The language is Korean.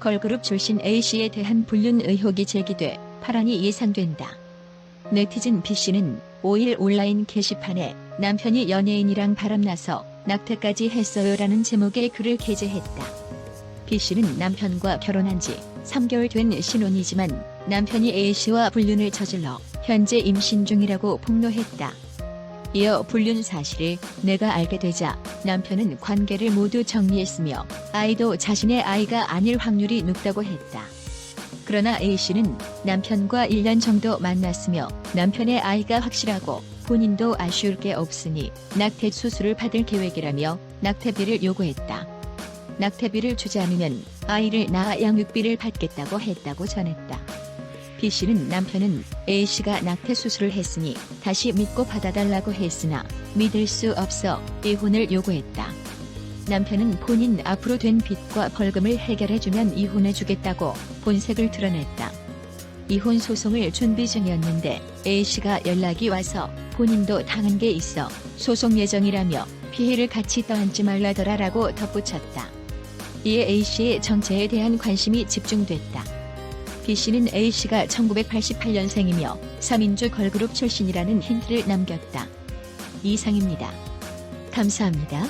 걸그룹 출신 A씨에 대한 불륜 의혹이 제기돼 파란이 예상된다. 네티즌 B씨는 5일 온라인 게시판에 남편이 연예인이랑 바람나서 낙태까지 했어요라는 제목의 글을 게재했다. B씨는 남편과 결혼한 지 3개월 된 신혼이지만 남편이 A씨와 불륜을 저질러 현재 임신 중이라고 폭로했다. 이어 불륜 사실을 내가 알게 되자 남편은 관계를 모두 정리했으며 아이도 자신의 아이가 아닐 확률이 높다고 했다. 그러나 A씨는 남편과 1년 정도 만났으며 남편의 아이가 확실하고 본인도 아쉬울 게 없으니 낙태 수술을 받을 계획이라며 낙태비를 요구했다. 낙태비를 주지 않으면 아이를 낳아 양육비를 받겠다고 했다고 전했다. B씨는 남편은 A씨가 낙태 수술을 했으니 다시 믿고 받아달라고 했으나 믿을 수 없어 이혼을 요구했다. 남편은 본인 앞으로 된 빚과 벌금을 해결해주면 이혼해주겠다고 본색을 드러냈다. 이혼 소송을 준비 중이었는데 A씨가 연락이 와서 본인도 당한 게 있어 소송 예정이라며 피해를 같이 떠안지 말라더라라고 덧붙였다. 이에 A씨의 정체에 대한 관심이 집중됐다. B씨는 A씨가 1988년생이며 3인조 걸그룹 출신이라는 힌트를 남겼다. 이상입니다. 감사합니다.